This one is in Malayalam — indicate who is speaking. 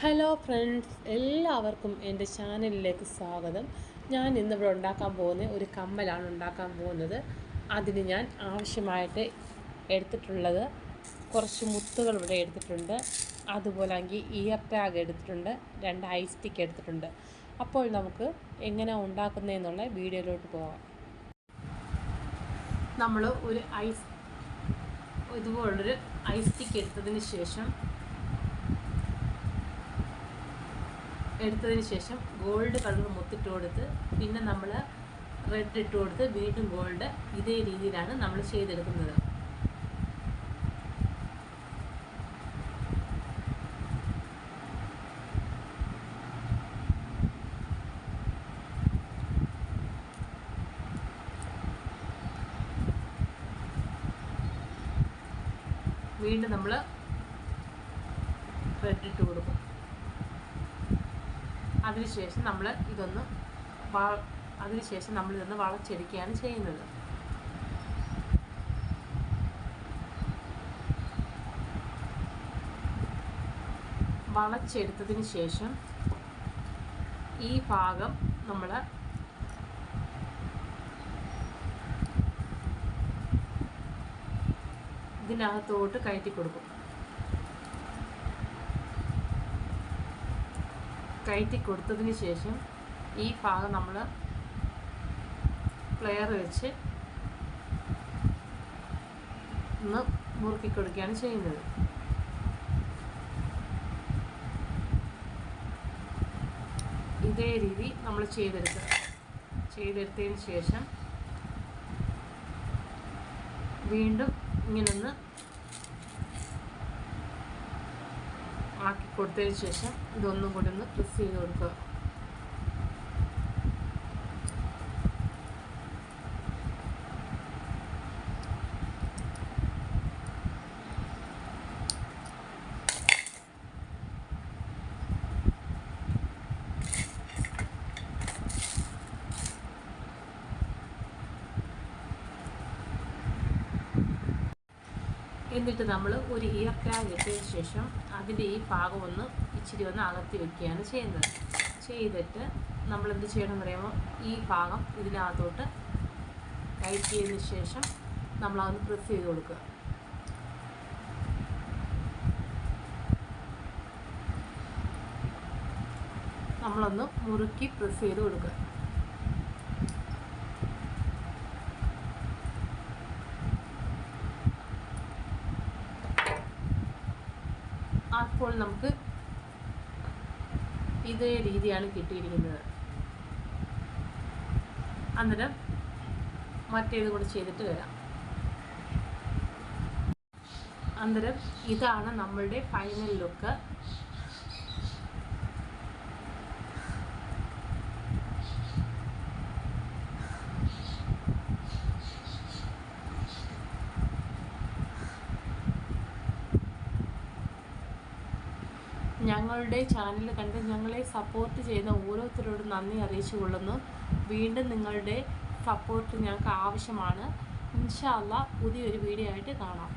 Speaker 1: ഹലോ ഫ്രണ്ട്സ് എല്ലാവർക്കും എന്റെ ചാനലിലേക്ക് സ്വാഗതം. ഞാൻ ഇന്നിവിടെ ഉണ്ടാക്കാൻ പോകുന്ന ഒരു കമ്മലാണ് ഉണ്ടാക്കാൻ പോകുന്നത്. അതിന് ഞാൻ ആവശ്യമായിട്ട് എടുത്തിട്ടുള്ളത് കുറച്ച് മുത്തുകൾ ഇവിടെ എടുത്തിട്ടുണ്ട്. അതുപോലെ ഇയർ ടാഗ് എടുത്തിട്ടുണ്ട്. രണ്ട് ഐസ് സ്റ്റിക്ക് എടുത്തിട്ടുണ്ട്. അപ്പോൾ നമുക്ക് എങ്ങനെ ഉണ്ടാക്കുന്നതെന്നുള്ള വീഡിയോയിലോട്ട് പോകാം നമ്മൾ ഒരു ഐസ് ഇതുപോലൊരു ഐസ് സ്റ്റിക്ക് എടുത്തതിന് ശേഷം എടുത്തതിന് ശേഷം ഗോൾഡ് കളർ മുത്തിട്ട് കൊടുത്ത് പിന്നെ നമ്മൾ റെഡ് ഇട്ട് കൊടുത്ത് വീണ്ടും ഗോൾഡ് ഇതേ രീതിയിലാണ് നമ്മൾ ചെയ്തെടുക്കുന്നത്. വീണ്ടും നമ്മൾ റെഡ് ഇട്ട് കൊടുക്കും. അതിനുശേഷം നമ്മൾ ഇതൊന്ന് അതിനുശേഷം നമ്മൾ ഇതൊന്ന് വളച്ചെടുക്കുകയാണ് ചെയ്യുന്നത്. വളച്ചെടുത്തതിന് ശേഷം ഈ ഭാഗം നമ്മൾ ഇതിനകത്തോട്ട് കയറ്റി കൊടുക്കും. കയറ്റി കൊടുത്തതിന് ശേഷം ഈ ഭാഗം നമ്മൾ പ്ലെയർ വെച്ച് ഒന്ന് മുറുക്കി കൊടുക്കുകയാണ് ചെയ്യുന്നത്. ഇതേ രീതി നമ്മൾ ചെയ്തെടുക്കുക ചെയ്തെടുത്തതിന് ശേഷം വീണ്ടും ഇങ്ങനൊന്ന് ആക്കി കൊടുത്തതിന് ശേഷം ഇതൊന്നും കൂടി ഒന്ന് പ്രസ് ചെയ്ത് കൊടുക്കുക. എന്നിട്ട് നമ്മൾ ഒരു ഇയർ ക്രാങ്ക് ഇട്ടതിന് ശേഷം അതിന്റെ ഈ ഭാഗം ഒന്ന് ഇച്ചിരി ഒന്ന് അകത്തി വെക്കുകയാണ് ചെയ്യുന്നത്. ചെയ്തിട്ട് നമ്മൾ എന്ത് ചെയ്യണമെന്ന് പറയുമ്പോൾ ഈ ഭാഗം ഇതിനകത്തോട്ട് ടൈറ്റ് ചെയ്തതിന് ശേഷം നമ്മളതൊന്ന് പ്രസ് ചെയ്ത് കൊടുക്കുക. നമ്മളൊന്ന് മുറുക്കി പ്രസ് ചെയ്ത് കൊടുക്കുക. അപ്പോൾ നമുക്ക് ഇതേ രീതിയാണ് കിട്ടിയിരിക്കുന്നത്. അന്നേരം മറ്റേത് കൂടെ ചെയ്തിട്ട് വരാം. അന്നേരം ഇതാണ് നമ്മളുടെ ഫൈനൽ ലുക്ക് ഞങ്ങളുടെ ചാനൽ കണ്ട് ഞങ്ങളെ സപ്പോർട്ട് ചെയ്യുന്ന ഓരോരുത്തരോടും നന്ദി അറിയിച്ചു കൊള്ളുന്നു. വീണ്ടും നിങ്ങളുടെ സപ്പോർട്ട് ഞങ്ങൾക്ക് ആവശ്യമാണ്. ഇൻഷാല്ല പുതിയൊരു വീഡിയോ ആയിട്ട് കാണാം.